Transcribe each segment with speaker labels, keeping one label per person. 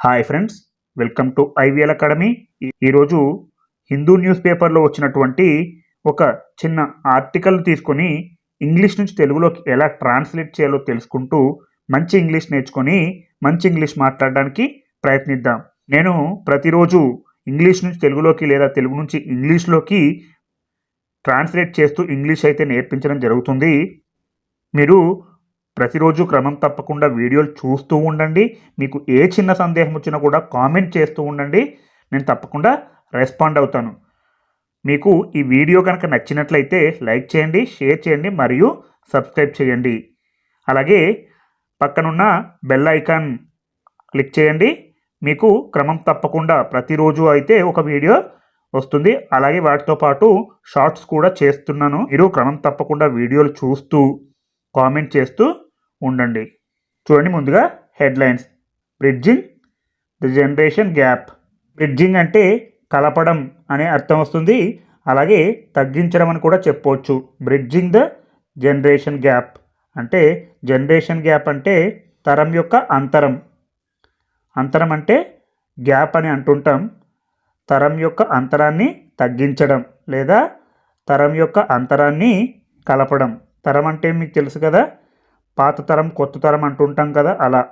Speaker 1: Hi friends welcome to IVL academy. ఈరోజు Hindu news పేపర్లో వచ్చినటువంటి ఒక చిన్న ఆర్టికల్ తీసుకొని ఇంగ్లీష్ నుంచి తెలుగులోకి ఎలా ట్రాన్స్లేట్ చేయాలో తెలుసుకుంటూ మంచి ఇంగ్లీష్ నేర్చుకొని మంచి ఇంగ్లీష్ మాట్లాడడానికి ప్రయత్నిద్దాం. నేను ప్రతిరోజు ఇంగ్లీష్ నుంచి తెలుగులోకి లేదా తెలుగు నుంచి ఇంగ్లీష్లోకి ట్రాన్స్లేట్ చేస్తూ ఇంగ్లీష్ అయితే నేర్పించడం జరుగుతుంది. మీరు ప్రతిరోజు క్రమం తప్పకుండా వీడియోలు చూస్తూ ఉండండి. మీకు ఏ చిన్న సందేహం వచ్చినా కూడా కామెంట్ చేస్తూ ఉండండి. నేను తప్పకుండా రెస్పాండ్ అవుతాను. మీకు ఈ వీడియో కనుక నచ్చినట్లయితే లైక్ చేయండి షేర్ చేయండి మరియు సబ్స్క్రైబ్ చేయండి. అలాగే పక్కనున్న బెల్ ఐకాన్ క్లిక్ చేయండి. మీకు క్రమం తప్పకుండా ప్రతిరోజు అయితే ఒక వీడియో వస్తుంది. అలాగే వాటితో పాటు షార్ట్స్ కూడా చేస్తున్నాను. మీరు క్రమం తప్పకుండా వీడియోలు చూస్తూ కామెంట్ చేస్తూ ఉండండి. చూడండి ముందుగా headlines. Bridging the generation gap. Bridging అంటే కలపడం అనే అర్థం వస్తుంది. అలాగే తగ్గించడం అని కూడా చెప్పవచ్చు బ్రిడ్జింగ్ ద జనరేషన్ గ్యాప్. అంటే జనరేషన్ గ్యాప్ అంటే తరం యొక్క అంతరం. అంతరం అంటే గ్యాప్ అని అంటుంటాం. తరం యొక్క అంతరాన్ని తగ్గించడం లేదా తరం యొక్క అంతరాన్ని కలపడం. తరం అంటే మీకు తెలుసు కదా? పాత తరం కొత్త తరం అంటుంటాం కదా అలా.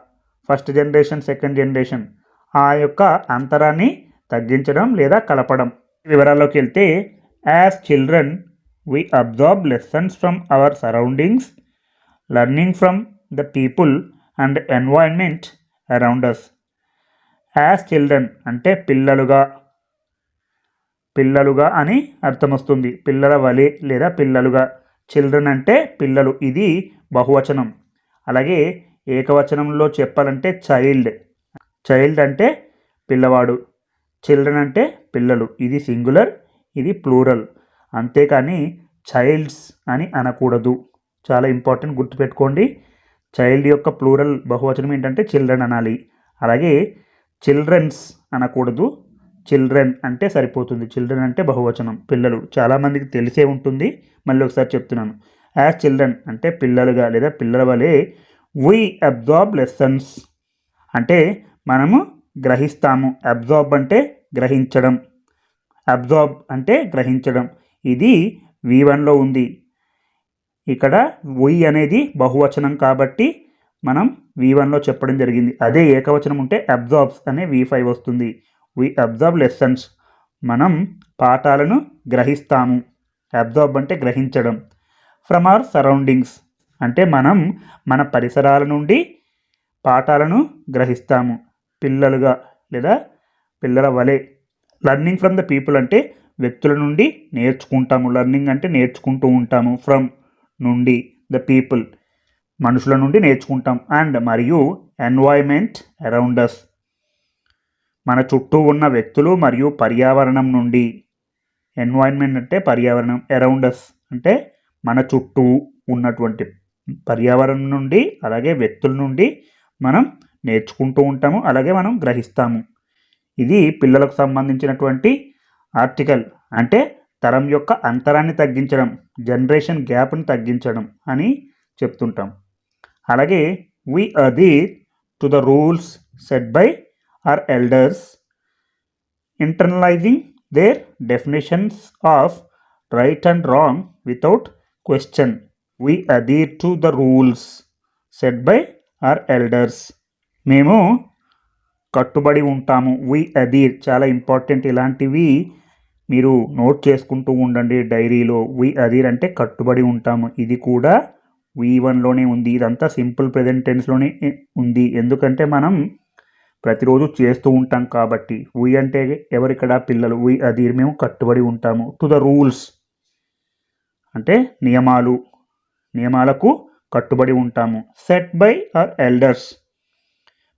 Speaker 1: First generation second generation. ఆ యొక్క అంతరాన్ని తగ్గించడం లేదా కలపడం. వివరాల్లోకి వెళ్తే as children we absorb lessons from our surroundings learning from the people and environment around us as children అంటే పిల్లలుగా. పిల్లలుగా అని అర్థం వస్తుంది పిల్లల వలె లేదా పిల్లలుగా. చిల్డ్రన్ అంటే పిల్లలు. ఇది బహువచనం. అలాగే ఏకవచనంలో చెప్పాలంటే చైల్డ్. చైల్డ్ అంటే పిల్లవాడు. చిల్డ్రన్ అంటే పిల్లలు. ఇది సింగులర్ ఇది ప్లూరల్. అంతేకాని చైల్డ్స్ అని అనకూడదు. చాలా ఇంపార్టెంట్ గుర్తుపెట్టుకోండి. చైల్డ్ యొక్క ప్లూరల్ బహువచనం ఏంటంటే చిల్డ్రన్ అనాలి. అలాగే చిల్డ్రన్స్ అనకూడదు. చిల్డ్రన్ అంటే సరిపోతుంది. చిల్డ్రన్ అంటే బహువచనం. పిల్లలు. చాలామందికి తెలిసే ఉంటుంది. మళ్ళీ ఒకసారి చెప్తున్నాను. యాజ్ చిల్డ్రన్ అంటే పిల్లలుగా లేదా పిల్లల వలె వీ అబ్జార్బ్ లెసన్స్ అంటే మనము గ్రహిస్తాము. అబ్జార్బ్ అంటే గ్రహించడం. అబ్జార్బ్ అంటే గ్రహించడం. ఇది వి వన్లో ఉంది. ఇక్కడ వై అనేది బహువచనం కాబట్టి మనం వి వన్లో చెప్పడం జరిగింది. అదే ఏకవచనం ఉంటే అబ్జార్బ్స్ అనే వి ఫైవ్ వస్తుంది. వి అబ్జార్బ్ లెసన్స్ మనం పాఠాలను గ్రహిస్తాము. అబ్జార్బ్ అంటే గ్రహించడం. ఫ్రమ్ అవర్ సరౌండింగ్స్ అంటే మనం మన పరిసరాల నుండి పాఠాలను గ్రహిస్తాము. పిల్లలుగా లేదా పిల్లల వలె. లర్నింగ్ ఫ్రమ్ ద పీపుల్ అంటే వ్యక్తుల నుండి నేర్చుకుంటాము. లర్నింగ్ అంటే నేర్చుకుంటూ ఉంటాము. ఫ్రమ్ నుండి ద పీపుల్ మనుషుల నుండి నేర్చుకుంటాం. అండ్ మరియు ఎన్వాయ్మెంట్ అరౌండ్ అస్ మన చుట్టూ ఉన్న వ్యక్తులు మరియు పర్యావరణం నుండి. ఎన్వాయిన్మెంట్ అంటే పర్యావరణం అరౌండ్ అస్ అంటే మన చుట్టూ ఉన్నటువంటి పర్యావరణం నుండి అలాగే వ్యక్తుల నుండి మనం నేర్చుకుంటూ ఉంటాము అలాగే మనం గ్రహిస్తాము. ఇది పిల్లలకు సంబంధించినటువంటి ఆర్టికల్. అంటే తరం యొక్క అంతరాన్ని తగ్గించడం జనరేషన్ గ్యాప్ని తగ్గించడం అని చెప్తుంటాం. అలాగే we adhere to the rules set by our elders internalising their definitions of right and wrong without question We adhere to the rules set by our elders మేము కట్టుబడి ఉంటాము. వి అధీర్ చాలా ఇంపార్టెంట్ ఇలాంటివి మీరు నోట్ చేసుకుంటూ ఉండండి డైరీలో. వి అధీర్ అంటే కట్టుబడి ఉంటాము. ఇది కూడా వి వన్లోనే ఉంది. ఇదంతా సింపుల్ ప్రజెంట్ టెన్స్లోనే ఉంది. ఎందుకంటే మనం ప్రతిరోజు చేస్తూ ఉంటాం కాబట్టి. వీ అంటే ఎవరిక్కడ పిల్లలు. వీ అధీర్ మేము కట్టుబడి ఉంటాము. టు ద రూల్స్ అంటే నియమాలు నియమాలకు కట్టుబడి ఉంటాము. సెట్ బై ఆర్ ఎల్డర్స్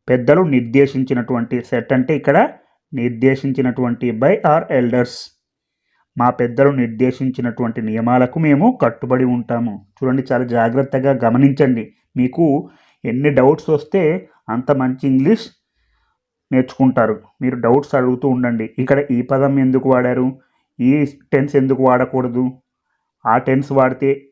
Speaker 1: పెద్దలు నిర్దేశించినటువంటి సెట్ అంటే ఇక్కడ నిర్దేశించినటువంటి బై ఆర్ ఎల్డర్స్ మా పెద్దలు నిర్దేశించినటువంటి నియమాలకు మేము కట్టుబడి ఉంటాము. చూడండి చాలా జాగ్రత్తగా గమనించండి. మీకు ఎన్ని డౌట్స్ వస్తే అంత మంచి ఇంగ్లీష్ నేర్చుకుంటారు. మీరు డౌట్స్ అడుగుతూ ఉండండి. ఇక్కడ ఈ పదం ఎందుకు వాడారు? ఈ టెన్స్ ఎందుకు వాడకూడదు? ఆ టెన్స్ వాడితే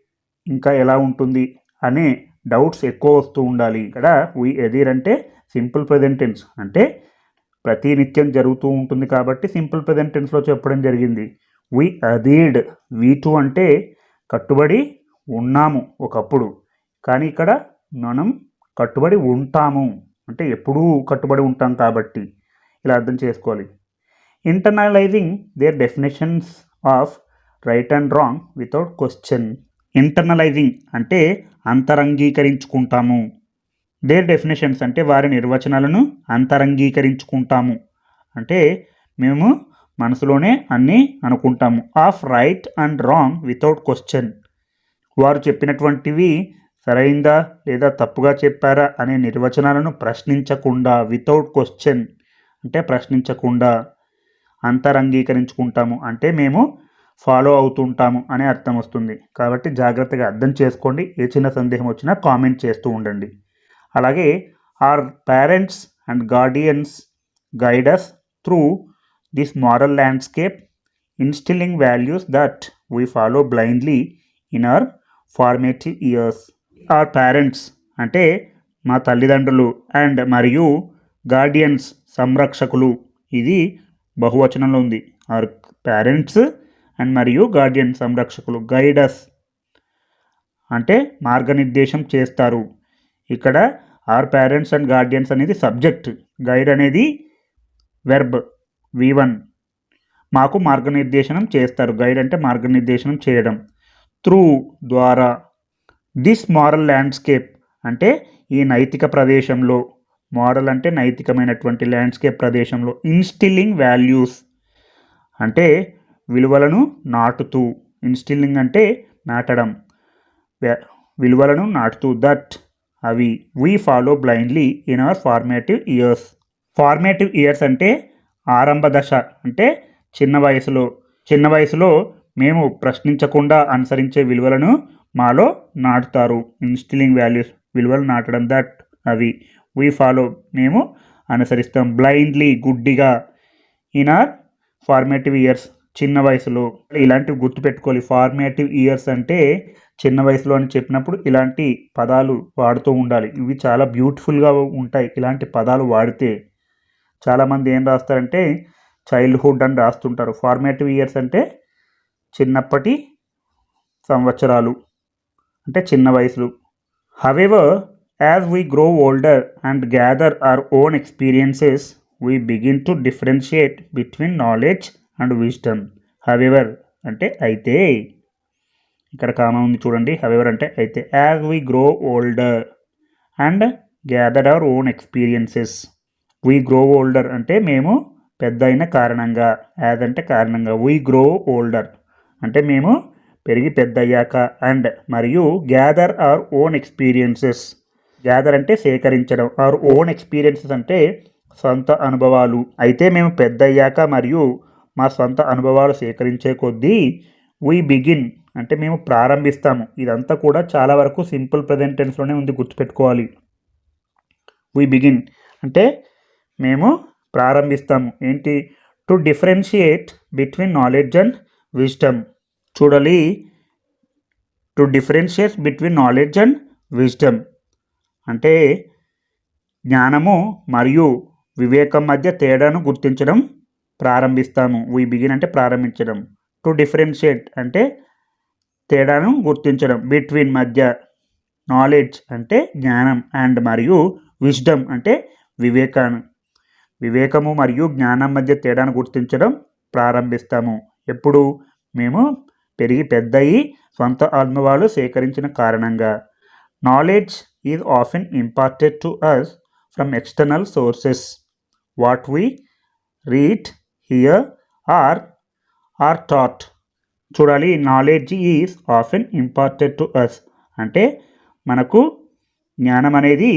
Speaker 1: ఇంకా ఎలా ఉంటుంది అనే డౌట్స్ ఎక్కువ వస్తూ ఉండాలి. ఇక్కడ వి ఎదీర్ అంటే సింపుల్ ప్రజెంట్ టెన్స్. అంటే ప్రతి నిత్యం జరుగుతూ ఉంటుంది కాబట్టి సింపుల్ ప్రజెంట్ టెన్స్లో చెప్పడం జరిగింది. వి అదీడ్ వి టూ అంటే కట్టుబడి ఉన్నాము ఒకప్పుడు. కానీ ఇక్కడ మనం కట్టుబడి ఉంటాము. అంటే ఎప్పుడూ కట్టుబడి ఉంటాం కాబట్టి. ఇలా అర్థం చేసుకోవాలి. Internalising their definitions of right and wrong without question internalising అంటే అంతరంగీకరించుకుంటాము. దేర్ డెఫినేషన్స్ అంటే వారి నిర్వచనాలను అంతరంగీకరించుకుంటాము. అంటే మేము మనసులోనే అన్నీ అనుకుంటాము. Of right and wrong without question వారు చెప్పినటువంటివి సరైందా లేదా తప్పుగా చెప్పారా అనే నిర్వచనాలను ప్రశ్నించకుండా వితౌట్ క్వశ్చన్ అంటే ప్రశ్నించకుండా అంతరంగీకరించుకుంటాము. అంటే మేము ఫాలో అవుతుంటాము అనే అర్థం వస్తుంది. కాబట్టి జాగ్రత్తగా అర్థం చేసుకోండి. ఏ చిన్న సందేహం వచ్చినా కామెంట్ చేస్తూ ఉండండి. అలాగే our parents and guardians guides through this moral landscape instilling values that we follow blindly in our formative years our parents అంటే మా తల్లిదండ్రులు అండ్ మరియు గార్డియన్స్ సంరక్షకులు ఇది బహువచనంలో ఉంది. ఆర్ పేరెంట్స్ అండ్ మరియు గార్డియన్ సంరక్షకులు గైడస్ అంటే మార్గనిర్దేశం చేస్తారు. ఇక్కడ ఆర్ పేరెంట్స్ అండ్ గార్డియన్స్ అనేది సబ్జెక్ట్ గైడ్ అనేది వెర్బ్ వి వన్ మాకు మార్గనిర్దేశనం చేస్తారు. గైడ్ అంటే మార్గనిర్దేశనం చేయడం. త్రూ ద్వారా దిస్ మారల్ ల్యాండ్స్కేప్ అంటే ఈ నైతిక ప్రదేశంలో మోడల్ అంటే నైతికమైనటువంటి ల్యాండ్స్కేప్ ప్రదేశంలో ఇన్స్టిల్లింగ్ వాల్యూస్ అంటే విలువలను నాటుతూ. ఇన్స్టిల్లింగ్ అంటే నాటడం. విలువలను నాటుతూ దట్. అవి we follow blindly in our formative years formative years అంటే ఆరంభ దశ అంటే చిన్న వయసులో. చిన్న వయసులో మేము ప్రశ్నించకుండా అనుసరించే విలువలను మాలో నాటుతారు. ఇన్స్టిలింగ్ వాల్యూస్ విలువలు నాటడం దట్. అవి వీ ఫాలో మేము అనుసరిస్తాం. బ్లైండ్లీ గుడ్డిగా. ఇన్ ఆర్ ఫార్మేటివ్ ఇయర్స్ చిన్న వయసులో. ఇలాంటివి గుర్తుపెట్టుకోవాలి. ఫార్మేటివ్ ఇయర్స్ అంటే చిన్న వయసులో అని చెప్పినప్పుడు ఇలాంటి పదాలు వాడుతూ ఉండాలి. ఇవి చాలా బ్యూటిఫుల్గా ఉంటాయి. ఇలాంటి పదాలు వాడితే చాలామంది ఏం రాస్తారంటే చైల్డ్హుడ్ అని రాస్తుంటారు. ఫార్మేటివ్ ఇయర్స్ అంటే చిన్నప్పటి సంవత్సరాలు. అంటే చిన్న వయసులు. However as we grow older and gather our own experiences we begin to differentiate between knowledge and wisdom. However అంటే అయితే. ఇక్కడ కామా ఉంది చూడండి. హవెవర్ అంటే అయితే. As we grow older and gather our own experiences we grow older అంటే మేము పెద్ద అయిన కారణంగా. యాజ్ అంటే కారణంగా. వీ గ్రో ఓల్డర్ అంటే మేము పెరిగి పెద్ద అయ్యాక అండ్ మరియు gather our own experiences gather అంటే సేకరించడం. అవర్ ఓన్ ఎక్స్పీరియన్సెస్ అంటే సొంత అనుభవాలు. అయితే మేము పెద్ద అయ్యాక మరియు మా సొంత అనుభవాలు సేకరించే కొద్దీ వీ బిగిన్ అంటే మేము ప్రారంభిస్తాము. ఇదంతా కూడా చాలా వరకు సింపుల్ ప్రజెంట్ టెన్స్లోనే ఉంది గుర్తుపెట్టుకోవాలి. వీ బిగిన్ అంటే మేము ప్రారంభిస్తాము. ఏంటి? To differentiate between knowledge and wisdom చూడాలి. To differentiate between knowledge and wisdom అంటే జ్ఞానము మరియు వివేకం మధ్య తేడాను గుర్తించడం ప్రారంభిస్తాము. వీ బిగిన్ అంటే ప్రారంభించడం. టు డిఫరెన్షియేట్ అంటే తేడాను గుర్తించడం. బిట్వీన్ మధ్య నాలెడ్జ్ అంటే జ్ఞానం అండ్ మరియు విజ్డమ్ అంటే వివేకాన్ని వివేకము మరియు జ్ఞానం మధ్య తేడాను గుర్తించడం ప్రారంభిస్తాము. ఎప్పుడు? మేము పెరిగి పెద్దయి సొంత అనుభవాలు సేకరించిన కారణంగా. Knowledge is often imparted to us from external sources what we read hear or are taught చూడాలి knowledge is often imparted to us అంటే మనకు జ్ఞానం అనేది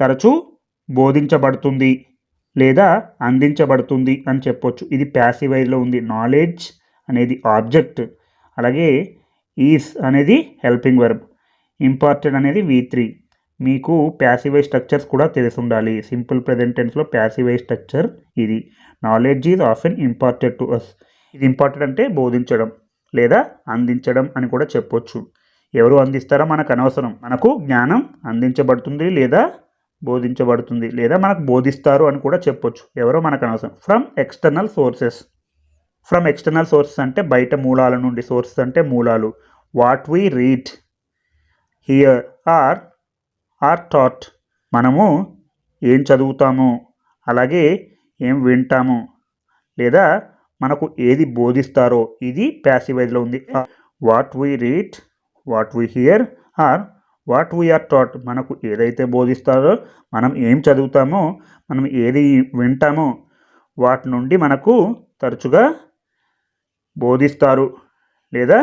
Speaker 1: తరచూ బోధించబడుతుంది లేదా అందించబడుతుంది అని చెప్పొచ్చు. ఇది ప్యాసివైజ్లో ఉంది. నాలెడ్జ్ అనేది ఆబ్జెక్ట్ అలాగే ఈస్ అనేది హెల్పింగ్ వర్బ్ ఇంపార్టెడ్ అనేది వి త్రీ మీకు ప్యాసివైజ్ స్ట్రక్చర్స్ కూడా తెలిసి ఉండాలి సింపుల్ ప్రజెంట్ టెన్స్లో ప్యాసివైజ్ స్ట్రక్చర్ ఇది. Knowledge is often important to us ఇది ఇంపార్టెంట్ అంటే బోధించడం లేదా అందించడం అని కూడా చెప్పొచ్చు. ఎవరు అందిస్తారో మనకు అనవసరం. మనకు జ్ఞానం అందించబడుతుంది లేదా బోధించబడుతుంది లేదా మనకు బోధిస్తారు అని కూడా చెప్పొచ్చు. ఎవరో మనకు అనవసరం. From external sources from external sources అంటే బయట మూలాల నుండి సోర్సెస్ అంటే మూలాలు. What we read hear or are taught మనము ఏం చదువుతాము అలాగే ఏం వింటాము లేదా మనకు ఏది బోధిస్తారో ఇది ప్యాసివైజ్లో ఉంది. What we read what we hear are what we're taught మనకు ఏదైతే బోధిస్తారో మనం ఏం చదువుతామో మనం ఏది వింటామో వాటి నుండి మనకు తరచుగా బోధిస్తారు లేదా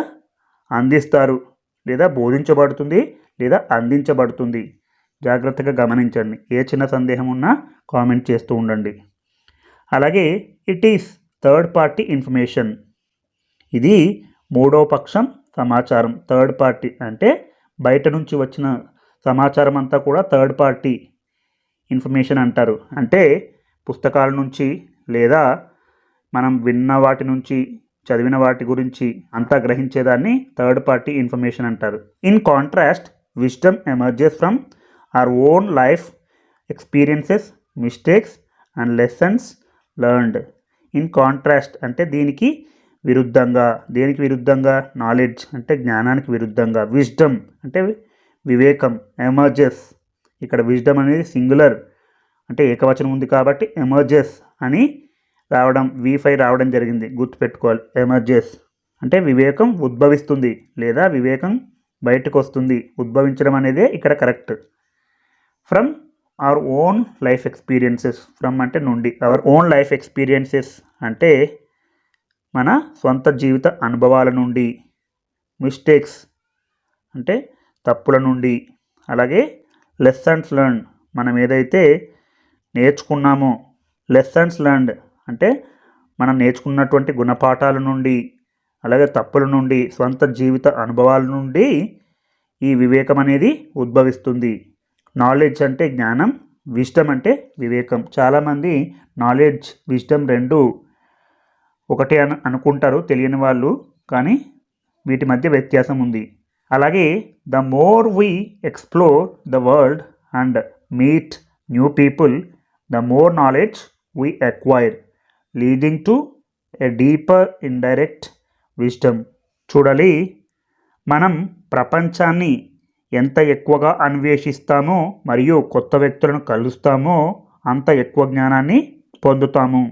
Speaker 1: అందిస్తారు లేదా బోధించబడుతుంది లేదా అందించబడుతుంది. జాగ్రత్తగా గమనించండి. ఏ చిన్న సందేహం ఉన్నా కామెంట్ చేస్తూ ఉండండి. అలాగే it is third party information ఇది మూడో పక్షం సమాచారం. థర్డ్ పార్టీ అంటే బయట నుంచి వచ్చిన సమాచారం అంతా కూడా థర్డ్ పార్టీ ఇన్ఫర్మేషన్ అంటారు. అంటే పుస్తకాల నుంచి లేదా మనం విన్న వాటి నుంచి చదివిన వాటి గురించి అంతా గ్రహించేదాన్ని థర్డ్ పార్టీ ఇన్ఫర్మేషన్ అంటారు. In contrast wisdom emerges from our own life experiences mistakes and lessons learned in contrast అంటే దీనికి విరుద్ధంగా దేనికి విరుద్ధంగా? నాలెడ్జ్ అంటే జ్ఞానానికి విరుద్ధంగా. విజ్డమ్ అంటే వివేకం ఎమర్జెస్ ఇక్కడ విజ్డమ్ అనేది సింగులర్ అంటే ఏకవచనం ఉంది కాబట్టి ఎమర్జెస్ అని రావడం వీఫై రావడం జరిగింది. గుర్తుపెట్టుకోవాలి. ఎమర్జెస్ అంటే వివేకం ఉద్భవిస్తుంది లేదా వివేకం బయటకు వస్తుంది. ఉద్భవించడం అనేదే ఇక్కడ correct from our own life experiences from అంటే నుండి. అవర్ ఓన్ లైఫ్ ఎక్స్పీరియన్సెస్ అంటే మన సొంత జీవిత అనుభవాల నుండి మిస్టేక్స్ అంటే తప్పుల నుండి అలాగే లెసన్స్ లర్న్ మనం ఏదైతే నేర్చుకున్నామో లెసన్స్ లర్న్డ్ అంటే మనం నేర్చుకున్నటువంటి గుణపాఠాల నుండి అలాగే తప్పుల నుండి సొంత జీవిత అనుభవాల నుండి ఈ వివేకం అనేది ఉద్భవిస్తుంది. నాలెడ్జ్ అంటే జ్ఞానం విజ్డమ్ అంటే వివేకం. చాలామంది నాలెడ్జ్ విజ్డమ్ రెండు ఒకటే అను అనుకుంటారు తెలియని వాళ్ళు. కానీ వీటి మధ్య వ్యత్యాసం ఉంది. అలాగే the more we explore the world and meet new people the more knowledge we acquire leading to a deeper indirect wisdom చూడాలి మనం ప్రపంచాన్ని ఎంత ఎక్కువగా అన్వేషిస్తామో మరియు కొత్త వ్యక్తులను కలుస్తామో అంత ఎక్కువ జ్ఞానాన్ని పొందుతాము.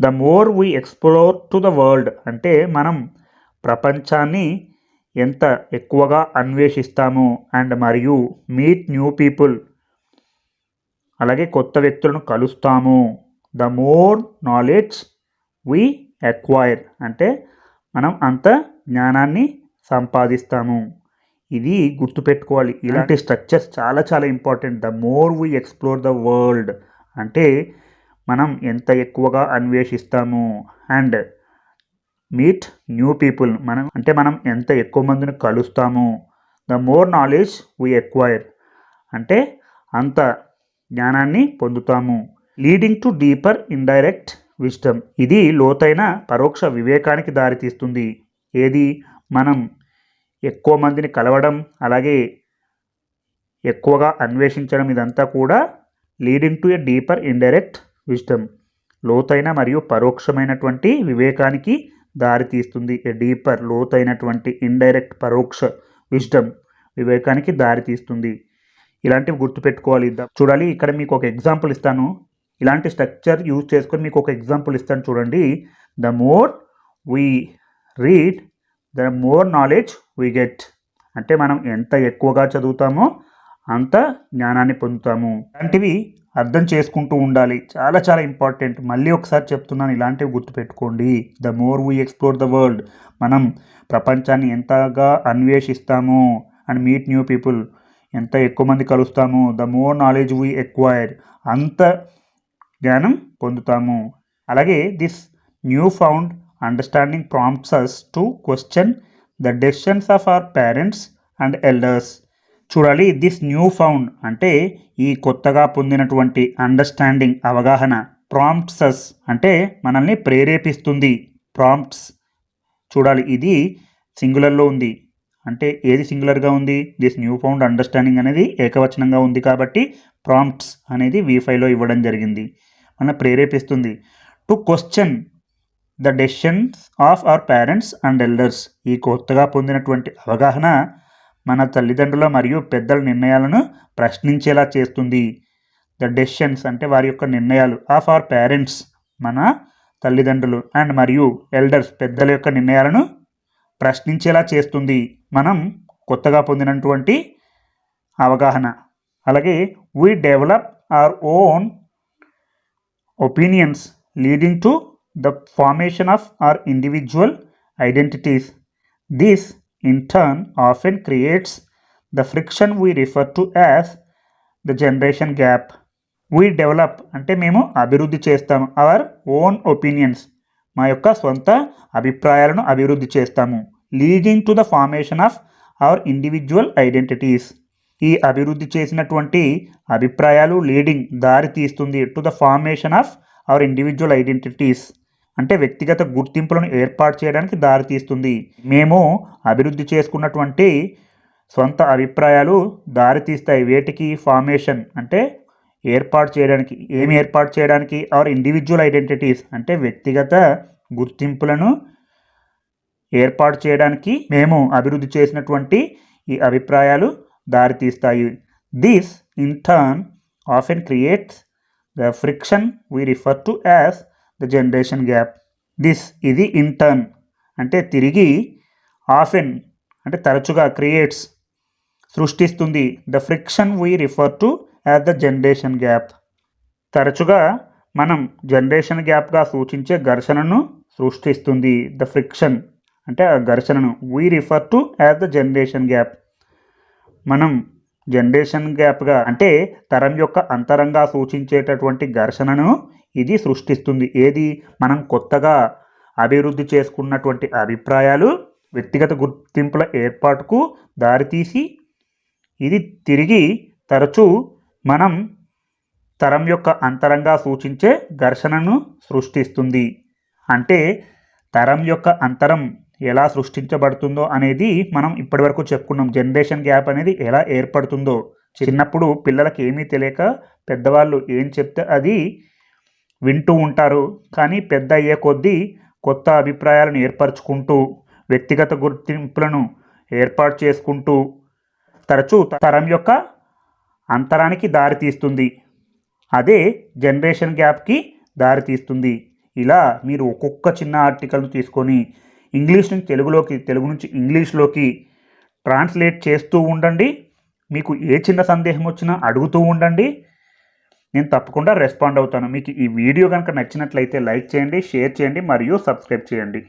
Speaker 1: The more we explore to the world అంటే మనం ప్రపంచాన్ని ఎంత ఎక్కువగా అన్వేషిస్తాము అండ్ మరియు మీట్ న్యూ పీపుల్ అలాగే కొత్త వ్యక్తులను కలుస్తాము the more knowledge we acquire అంటే మనం అంత జ్ఞానాన్ని సంపాదిస్తాము. ఇది గుర్తుపెట్టుకోవాలి. ఇలాంటి స్ట్రక్చర్స్ చాలా చాలా important the more we explore the world అంటే మనం ఎంత ఎక్కువగా అన్వేషిస్తాము. అండ్ మీట్ న్యూ పీపుల్ మనం అంటే మనం ఎంత ఎక్కువ మందిని కలుస్తాము. The more knowledge we acquire అంటే అంత జ్ఞానాన్ని పొందుతాము. Leading to deeper indirect wisdom ఇది లోతైన పరోక్ష వివేకానికి దారితీస్తుంది. ఏది? మనం ఎక్కువ మందిని కలవడం అలాగే ఎక్కువగా అన్వేషించడం ఇదంతా కూడా leading to a deeper indirect wisdom లోతైన మరియు పరోక్షమైనటువంటి వివేకానికి దారితీస్తుంది ఎ డీపర్ లోతైనటువంటి ఇండైరెక్ట్ పరోక్ష విజ్డమ్ వివేకానికి దారితీస్తుంది ఇలాంటివి గుర్తుపెట్టుకోవాలి. చూడాలి ఇక్కడ మీకు ఒక ఎగ్జాంపుల్ ఇస్తాను. ఇలాంటి స్ట్రక్చర్ యూజ్ చేసుకొని మీకు ఒక ఎగ్జాంపుల్ ఇస్తాను చూడండి. The more we read the more knowledge we get అంటే మనం ఎంత ఎక్కువగా చదువుతామో అంత జ్ఞానాన్ని పొందుతాము. ఇలాంటివి అర్థం చేసుకుంటూ ఉండాలి. చాలా చాలా ఇంపార్టెంట్ మళ్ళీ ఒకసారి చెప్తున్నాను ఇలాంటివి గుర్తుపెట్టుకోండి. The more we explore the world మనం ప్రపంచాన్ని ఎంతగా అన్వేషిస్తాము అండ్ మీట్ న్యూ పీపుల్ ఎంత ఎక్కువ మంది కలుస్తాము the more knowledge we acquire అంత జ్ఞానం పొందుతాము. అలాగే this new found understanding prompts us to question the decisions of our parents and elders చూడాలి దిస్ న్యూ ఫౌండ్ అంటే ఈ కొత్తగా పొందినటువంటి అండర్స్టాండింగ్ అవగాహన ప్రాంప్ట్సస్ అంటే మనల్ని ప్రేరేపిస్తుంది. ప్రాంప్ట్స్ చూడాలి ఇది సింగులర్లో ఉంది. అంటే ఏది సింగులర్గా ఉంది? దిస్ న్యూ ఫౌండ్ అండర్స్టాండింగ్ అనేది ఏకవచనంగా ఉంది కాబట్టి ప్రాంప్ట్స్ అనేది వీఫైలో ఇవ్వడం జరిగింది. మన ప్రేరేపిస్తుంది. To question the decisions of our parents and elders. ఈ కొత్తగా పొందినటువంటి అవగాహన మన తల్లిదండ్రుల మరియు పెద్దల నిర్ణయాలను ప్రశ్నించేలా చేస్తుంది. ద డెసిషన్స్ అంటే వారి యొక్క నిర్ణయాలు ఆఫ్ అవర్ పేరెంట్స్ మన తల్లిదండ్రులు అండ్ మరియు ఎల్డర్స్ పెద్దల యొక్క నిర్ణయాలను ప్రశ్నించేలా చేస్తుంది. మనం కొత్తగా పొందినటువంటి అవగాహన. అలాగే we develop our own opinions leading to the formation of our individual identities this in turn, often creates the friction we refer to as the generation gap we develop అంటే మేము అభివృద్ధి చేస్తాము అవర్ ఓన్ ఒపీనియన్స్ మా యొక్క సొంత అభిప్రాయాలను అభివృద్ధి చేస్తాము leading to the formation of our individual identities ఈ అభివృద్ధి చేసినటువంటి అభిప్రాయాలు లీడింగ్ దారి తీస్తుంది to the formation of our individual identities అంటే వ్యక్తిగత గుర్తింపులను ఏర్పాటు చేయడానికి దారితీస్తుంది. మేము అభివృద్ధి చేసుకున్నటువంటి సొంత అభిప్రాయాలు దారితీస్తాయి. వేటికి ఫార్మేషన్ అంటే ఏర్పాటు చేయడానికి ఏమి ఏర్పాటు చేయడానికి అవర్ ఇండివిజువల్ ఐడెంటిటీస్ అంటే వ్యక్తిగత గుర్తింపులను ఏర్పాటు చేయడానికి మేము అభివృద్ధి చేసినటువంటి ఈ అభిప్రాయాలు దారితీస్తాయి. This in turn often creates the friction we refer to as the generation gap this ఇది ఇంటర్న్ అంటే తిరిగి ఆఫెన్ అంటే తరచుగా క్రియేట్స్ సృష్టిస్తుంది. The friction we refer to as the generation gap తరచుగా మనం జనరేషన్ గ్యాప్గా సూచించే ఘర్షణను సృష్టిస్తుంది. ద ఫ్రిక్షన్ అంటే ఆ ఘర్షణను we refer to as the generation gap మనం జనరేషన్ గ్యాప్గా అంటే తరం యొక్క అంతరంగా సూచించేటటువంటి ఘర్షణను ఇది సృష్టిస్తుంది. ఏది? మనం కొత్తగా అభివృద్ధి చేసుకున్నటువంటి అభిప్రాయాలు వ్యక్తిగత గుర్తింపుల ఏర్పాటుకు దారితీసి ఇది తిరిగి తరచూ మనం తరం యొక్క అంతరంగా సూచించే ఘర్షణను సృష్టిస్తుంది. అంటే తరం యొక్క అంతరం ఎలా సృష్టించబడుతుందో అనేది మనం ఇప్పటివరకు చెప్పుకున్నాం. జనరేషన్ గ్యాప్ అనేది ఎలా ఏర్పడుతుందో. చిన్నప్పుడు పిల్లలకి ఏమీ తెలియక పెద్దవాళ్ళు ఏం చెప్తే అది వింటూ ఉంటారు. కానీ పెద్ద అయ్యే కొద్దీ కొత్త అభిప్రాయాలను ఏర్పరచుకుంటూ వ్యక్తిగత గుర్తింపులను ఏర్పాటు చేసుకుంటూ తరచూ తరం యొక్క అంతరానికి దారితీస్తుంది. అదే జనరేషన్ గ్యాప్కి దారితీస్తుంది. ఇలా మీరు ఒక్కొక్క చిన్న ఆర్టికల్ను తీసుకొని ఇంగ్లీష్ నుంచి తెలుగులోకి తెలుగు నుంచి ఇంగ్లీష్లోకి ట్రాన్స్లేట్ చేస్తూ ఉండండి. మీకు ఏ చిన్న సందేహం వచ్చినా అడుగుతూ ఉండండి. నేను తప్పకుండా రెస్పాండ్ అవుతాను. మీకు ఈ వీడియో కనుక నచ్చినట్లయితే లైక్ చేయండి షేర్ చేయండి మరియు సబ్స్క్రైబ్ చేయండి.